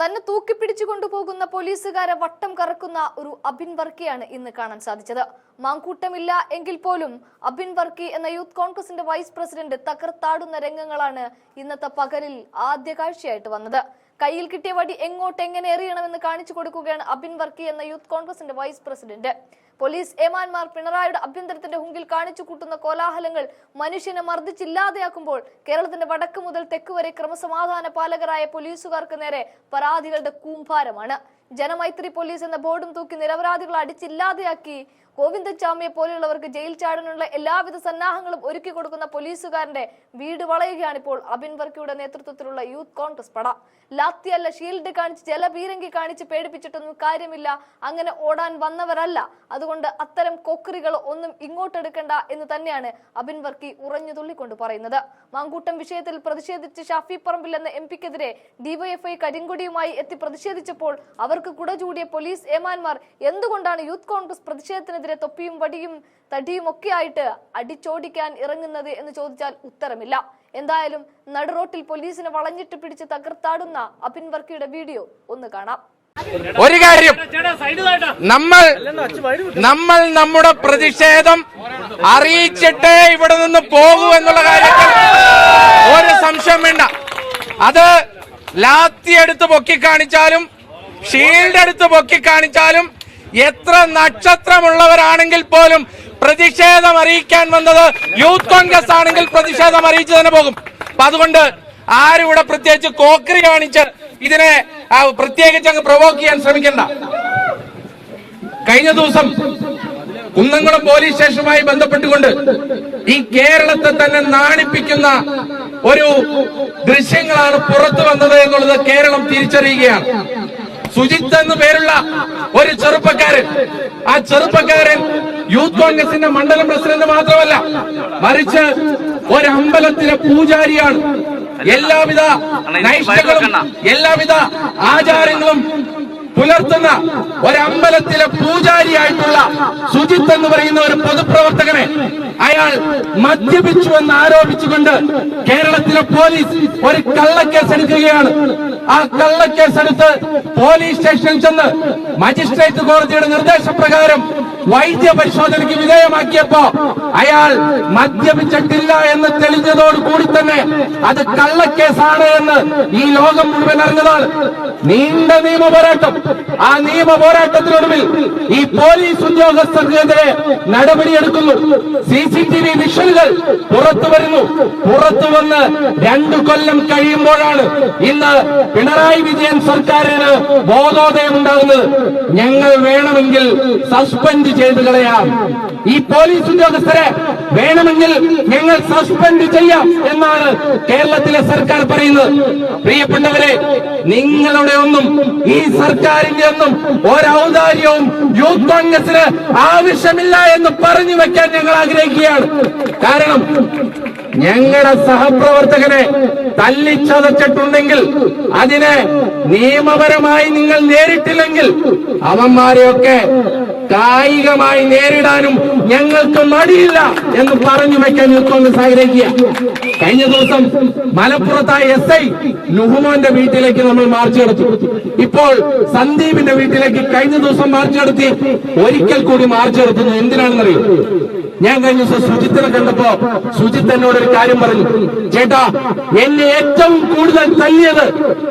തന്നെ തൂക്കി തൂക്കിപ്പിടിച്ചു കൊണ്ടുപോകുന്ന പോലീസുകാരെ വട്ടം കറക്കുന്ന ഒരു അബിൻ വർക്കിയാണ് ഇന്ന് കാണാൻ സാധിച്ചത്. മാങ്കൂട്ടമില്ല എങ്കിൽ പോലും അബിൻ വർക്കി എന്ന യൂത്ത് കോൺഗ്രസിന്റെ വൈസ് പ്രസിഡന്റ് തകർത്താടുന്ന രംഗങ്ങളാണ് ഇന്നത്തെ പകലിൽ ആദ്യ കാഴ്ചയായിട്ട് വന്നത്. കയ്യിൽ കിട്ടിയ വടി എങ്ങോട്ട് എങ്ങനെ എറിയണമെന്ന് കാണിച്ചു കൊടുക്കുകയാണ് അബിൻ വർക്കി എന്ന യൂത്ത് കോൺഗ്രസിന്റെ വൈസ് പ്രസിഡന്റ്. പോലീസ് ഏമാൻമാർ പിണറായിയുടെ അഭ്യന്തരത്തിന്റെ ഹുങ്കിൽ കാണിച്ചു കൂട്ടുന്ന കോലാഹലങ്ങൾ മനുഷ്യനെ മർദ്ദിച്ചില്ലാതെയാക്കുമ്പോൾ കേരളത്തിന്റെ വടക്ക് മുതൽ തെക്ക് വരെ ക്രമസമാധാന പാലകരായ പോലീസുകാർക്ക് നേരെ പരാതികളുടെ കൂമ്പാരമാണ്. ജനമൈത്രി പോലീസ് എന്ന ബോർഡും തൂക്കി നിരപരാധികളെ അടിച്ചില്ലാതെയാക്കി. ഗോവിന്ദച്ചാമിയെ പോലെയുള്ളവർക്ക് ജയിൽ ചാടാനുള്ള എല്ലാവിധ സന്നാഹങ്ങളും ഒരുക്കി കൊടുക്കുന്ന പോലീസുകാരന്റെ വീട് വളയുകയാണ് ഇപ്പോൾ അബിൻ വർക്കിയുടെ നേതൃത്വത്തിലുള്ള യൂത്ത് കോൺഗ്രസ് പട. ലാത്തിയല്ല ഷീൽഡ് കാണിച്ച് ജലപീരങ്കി കാണിച്ച് പേടിപ്പിച്ചിട്ടൊന്നും കാര്യമില്ല. അങ്ങനെ ഓടാൻ വന്നവരല്ല. അതുകൊണ്ട് അത്തരം കൊക്കറികൾ ഒന്നും ഇങ്ങോട്ടെടുക്കണ്ട എന്ന് തന്നെയാണ് അബിൻ വർക്കി ഉറഞ്ഞു തുള്ളിക്കൊണ്ട് പറയുന്നത്. മാങ്കൂട്ടം വിഷയത്തിൽ പ്രതിഷേധിച്ച് ഷാഫി പറമ്പിൽ എന്ന എം പിക്കെതിരെ ഡിവൈഎഫ്ഐ കരിങ്കൊടിയുമായി എത്തി പ്രതിഷേധിച്ചപ്പോൾ അവർക്ക് കുട ചൂടിയ പോലീസ് ഏമാന്മാർ എന്തുകൊണ്ടാണ് യൂത്ത് കോൺഗ്രസ് പ്രതിഷേധത്തിനെതിരെ തൊപ്പിയും വടിയും തടിയും ഒക്കെ ആയിട്ട് അടിച്ചോടിക്കാൻ ഇറങ്ങുന്നത് എന്ന് ചോദിച്ചാൽ ഉത്തരമില്ല. എന്തായാലും നടുറോട്ടിൽ പോലീസിനെ വളഞ്ഞിട്ട് പിടിച്ച് തകർത്താടുന്ന അബിൻ വർക്കിയുടെ വീഡിയോ ഒന്ന് കാണാം. ഒരു കാര്യം നമ്മൾ നമ്മൾ നമ്മുടെ പ്രതിഷേധം അറിയിച്ചിട്ടേ ഇവിടെ നിന്ന് പോകൂ എന്നുള്ള കാര്യത്തിൽ ഒരു സംശയം വേണ്ട. അത് ലാത്തി എടുത്ത് പൊക്കി കാണിച്ചാലും ഷീൽഡ് എടുത്ത് പൊക്കി കാണിച്ചാലും എത്ര നക്ഷത്രമുള്ളവരാണെങ്കിൽ പോലും പ്രതിഷേധം അറിയിക്കാൻ വന്നത് യൂത്ത് കോൺഗ്രസ് ആണെങ്കിൽ പ്രതിഷേധം അറിയിച്ചു തന്നെ പോകും. അപ്പൊ അതുകൊണ്ട് ആരും ഇവിടെ പ്രത്യേകിച്ച് കോക്കറി കാണിച്ച് ഇതിനെ പ്രത്യേകിച്ച് അങ്ങ് പ്രൊവോക്ക് ചെയ്യാൻ ശ്രമിക്കണ്ട. കഴിഞ്ഞ ദിവസം കുന്നംകുളം പോലീസ് സ്റ്റേഷനുമായി ബന്ധപ്പെട്ടുകൊണ്ട് ഈ കേരളത്തെ തന്നെ നാണിപ്പിക്കുന്ന ഒരു ദൃശ്യങ്ങളാണ് പുറത്തു വന്നത് എന്നുള്ളത് കേരളം തിരിച്ചറിയുകയാണ്. സുജിത്ത് എന്ന് പേരുള്ള ഒരു ചെറുപ്പക്കാരൻ. ആ ചെറുപ്പക്കാരൻ യൂത്ത് കോൺഗ്രസിന്റെ മണ്ഡലം പ്രസിഡന്റ് മാത്രമല്ല മറിച്ച് ഒരു അമ്പലത്തിലെ പൂജാരിയാണ്. എല്ലാവിധ നൈഷ്ടകളും എല്ലാവിധ ആചാരങ്ങളും പുലർത്തുന്ന ഒരമ്പലത്തിലെ പൂജാരിയായിട്ടുള്ള സുജിത്ത് എന്ന് പറയുന്ന ഒരു പൊതുപ്രവർത്തകനെ അയാൾ മദ്യപിച്ചു എന്ന് ആരോപിച്ചുകൊണ്ട് കേരളത്തിലെ പോലീസ് ഒരു കള്ളക്കേസ് എടുക്കുകയാണ് ആ കള്ളക്കേസ് എടുത്ത് പോലീസ് സ്റ്റേഷനിൽ ചെന്ന് മജിസ്ട്രേറ്റ് കോടതിയുടെ നിർദ്ദേശപ്രകാരം വൈദ്യ പരിശോധനയ്ക്ക് വിധേയമാക്കിയപ്പോ അയാൾ മദ്യപിച്ചിട്ടില്ല എന്ന് തെളിഞ്ഞതോട് കൂടി തന്നെ അത് കള്ളക്കേസാണ് എന്ന് ഈ ലോകം മുഴുവൻ അറിഞ്ഞതാണ് നീണ്ട നിയമ പോരാട്ടം. ആ നിയമ പോരാട്ടത്തിനൊടുവിൽ ഈ പോലീസ് ഉദ്യോഗസ്ഥർക്കെതിരെ നടപടിയെടുക്കുന്നു. സി സി ടി വി മിഷനുകൾ പുറത്തു വരുന്നു. പുറത്തു വന്ന് രണ്ടു കൊല്ലം കഴിയുമ്പോഴാണ് ഇന്ന് പിണറായി വിജയൻ സർക്കാരിന് ബോധോദയം ഉണ്ടാകുന്നത് ഞങ്ങൾ വേണമെങ്കിൽ സസ്പെൻഡ് ചെയ്ത് കളയാം ഈ പോലീസ് ഉദ്യോഗസ്ഥരെ വേണമെങ്കിൽ ഞങ്ങൾ സസ്പെൻഡ് ചെയ്യാം എന്നാണ് കേരളത്തിലെ സർക്കാർ പറയുന്നത്. പ്രിയപ്പെട്ടവരെ നിങ്ങളുടെ ഒന്നും ഈ സർക്കാരിന്റെ ഒന്നും ഒരൗദാര്യവും യൂത്ത് കോൺഗ്രസിന് ആവശ്യമില്ല എന്ന് പറഞ്ഞു വെക്കാൻ ഞങ്ങൾ ആഗ്രഹിക്കുകയാണ്. കാരണം ഞങ്ങളുടെ സഹപ്രവർത്തകനെ തല്ലിച്ചതച്ചിട്ടുണ്ടെങ്കിൽ അതിനെ നിയമപരമായി നിങ്ങൾ നേരിട്ടില്ലെങ്കിൽ അവന്മാരെയൊക്കെ കായികമായി നേരിടാനും ഞങ്ങൾക്ക് മടിയില്ല എന്ന് പറഞ്ഞു വയ്ക്കാൻ കോൺഗ്രസ് ആഗ്രഹിക്കുക കഴിഞ്ഞ ദിവസം മലപ്പുറത്തായ എസ് ഐ നുഹുമോന്റെ വീട്ടിലേക്ക് നമ്മൾ മാർച്ച് നടത്തി. ഇപ്പോൾ സന്ദീപിന്റെ വീട്ടിലേക്ക് കഴിഞ്ഞ ദിവസം മാർച്ച് നടത്തി. ഒരിക്കൽ കൂടി മാർച്ച് നടത്തുന്നു എന്തിനാണെന്നറിയോ? ഞാൻ കഴിഞ്ഞ ദിവസം സുജിത്തിനെ കണ്ടപ്പോ സുജിത്ത് എന്നോട് ഒരു കാര്യം പറഞ്ഞു. ചേട്ടാ എന്നെ ഏറ്റവും കൂടുതൽ തല്ലിയത്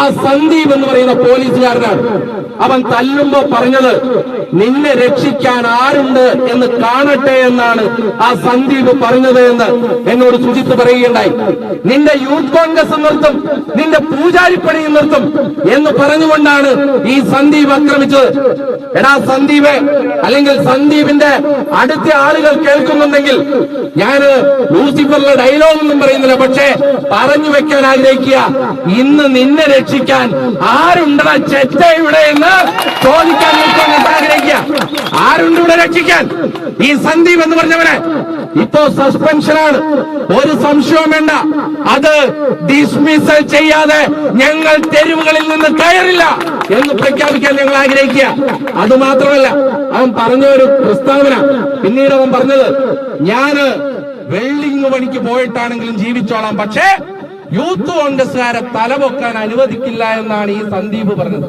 ആ സന്ദീപ് എന്ന് പറയുന്ന പോലീസുകാരനാണ്. അവൻ തല്ലുമ്പോ പറഞ്ഞത് നിന്നെ രക്ഷിക്കാൻ ആരുണ്ട് എന്ന് കാണട്ടെ എന്നാണ് ആ സന്ദീപ് പറഞ്ഞത് എന്ന് എന്നോട് സുജിത്ത് പറയുകയുണ്ടായി. നിന്റെ യൂത്ത് കോൺഗ്രസ് നിർത്തും നിന്റെ പൂജാരിപ്പണിയും നിർത്തും എന്ന് പറഞ്ഞുകൊണ്ടാണ് ഈ സന്ദീപ് ആക്രമിച്ചത്. എടാ സന്ദീപ് അല്ലെങ്കിൽ സന്ദീപിന്റെ അടുത്ത ആളുകൾ കേൾക്കുന്നുണ്ടെങ്കിൽ ഞാൻ ലൂസിഫറിലെ ഡയലോഗ് ഒന്നും പറയുന്നില്ല. പക്ഷേ പറഞ്ഞു വെക്കാൻ ആഗ്രഹിക്കുക ഇന്ന് നിന്നെ രക്ഷിക്കാൻ ആരുണ്ടടാ ചെറ്റ ഇവിടെ എന്ന് ചോദിക്കാൻ ആഗ്രഹിക്കുക? ആരുണ്ട് ഇവിടെ രക്ഷിക്കാൻ? ഈ സന്ദീപ് എന്ന് പറഞ്ഞവനെ ഇപ്പോ സസ്പെൻഷനാണ് ഒരു സംശയവും വേണ്ട. അത് ഡിസ്മിസൽ ചെയ്യാതെ ഞങ്ങൾ തെരുവുകളിൽ നിന്ന് കയറില്ല എന്ന് പ്രഖ്യാപിക്കാൻ ഞങ്ങൾ ആഗ്രഹിക്കുക. അത് മാത്രമല്ല അവൻ പറഞ്ഞ ഒരു പ്രസ്താവന. പിന്നീട് അവൻ പറഞ്ഞത് ഞാൻ വെൽഡിങ് പണിക്ക് പോയിട്ടാണെങ്കിലും ജീവിച്ചോളാം. പക്ഷേ യൂത്ത് കോൺഗ്രസ്സുകാരെ തലപൊക്കാൻ അനുവദിക്കില്ല എന്നാണ് ഈ സന്ദീപ് പറഞ്ഞത്.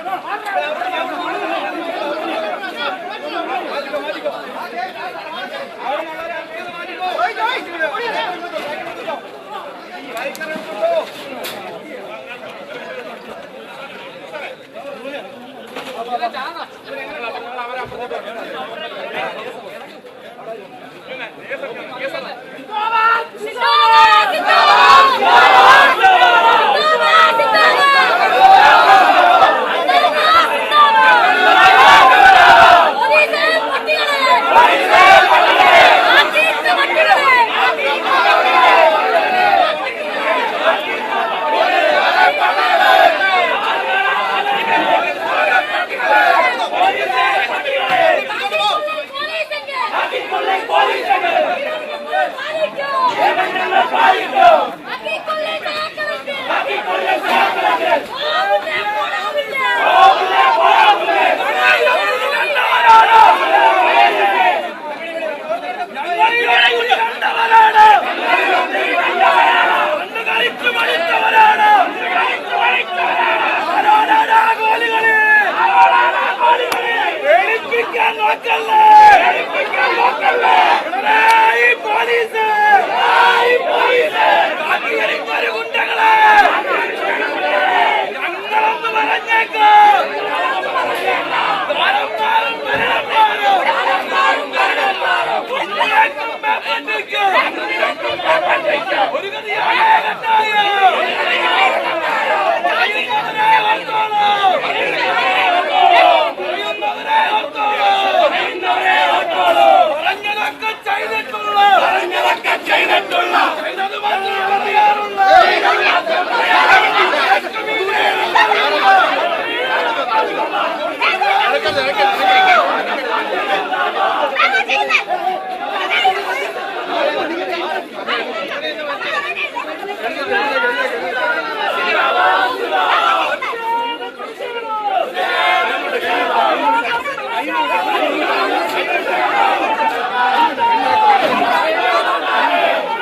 Come on! പഠിപ്പിക്കാൻ നോക്കല്ലേ പഠിപ്പിക്കാൻ നോക്കല്ലേ പിണറായി പോലീസ് പിണറായി പോലീസ് കാട്ടിയടിക്കൊരു ഗുണ്ടകളെ ഞങ്ങളൊന്ന് പറഞ്ഞേക്കോ.